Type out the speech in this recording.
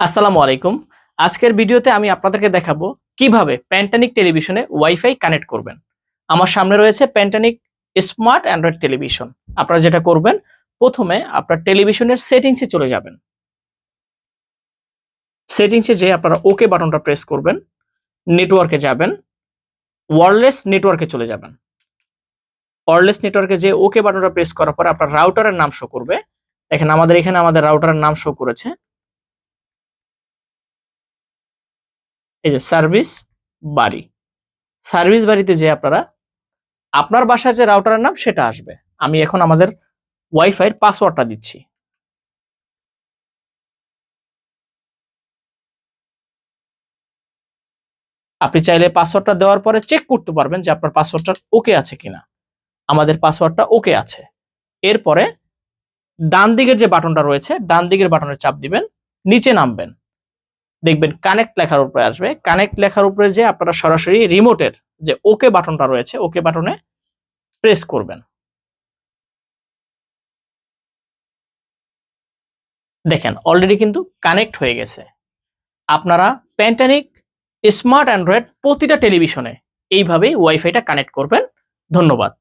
আসসালামু আলাইকুম। আজকের ভিডিওতে আমি আপনাদেরকে দেখাবো কীভাবে প্যান্টানিক টেলিভিশনে ওয়াইফাই কানেক্ট করবেন। আমার সামনে রয়েছে প্যান্টানিক স্মার্ট অ্যান্ড্রয়েড টেলিভিশন। আপনারা যেটা করবেন, প্রথমে আপনার টেলিভিশনের সেটিংসে চলে যাবেন। সেটিংসে যে আপনারা ওকে বাটনটা প্রেস করবেন, নেটওয়ার্কে যাবেন, ওয়ারলেস নেটওয়ার্কে চলে যাবেন। ওয়্যারলেস নেটওয়ার্কে যে ওকে বাটনটা প্রেস করার পর আপনার রাউটারের নাম শো করবে। দেখেন আমাদের এখানে আমাদের রাউটারের নাম শো করেছে। এই যে সার্ভিস বাড়ি। সার্ভিস বাড়িতে যে আপনারা আপনার বাসায় যে রাউটারের নাম সেটা আসবে। আমি এখন আমাদের ওয়াইফাইয়ের পাসওয়ার্ডটা দিচ্ছি। আপনি চাইলে পাসওয়ার্ডটা দেওয়ার পরে চেক করতে পারবেন যে আপনার পাসওয়ার্ডটা ওকে আছে কিনা। আমাদের পাসওয়ার্ডটা ওকে আছে। এরপরে ডান দিকের যে বাটনটা রয়েছে ডান দিকের বাটনে চাপ দিবেন, নিচে নামবেন। দেখবেন কানেক্ট লেখার উপরে আসবে। কানেক্ট লেখার উপরে যে আপনারা সরাসরি রিমোটের যে ওকে বাটনটা রয়েছে ওকে বাটনে প্রেস করবেন। দেখেন অলরেডি কিন্তু কানেক্ট হয়ে গেছে। আপনারা প্যান্টানিক স্মার্ট অ্যান্ড্রয়েড প্রতিটা টেলিভিশনে এইভাবেই ওয়াইফাইটা কানেক্ট করবেন। ধন্যবাদ।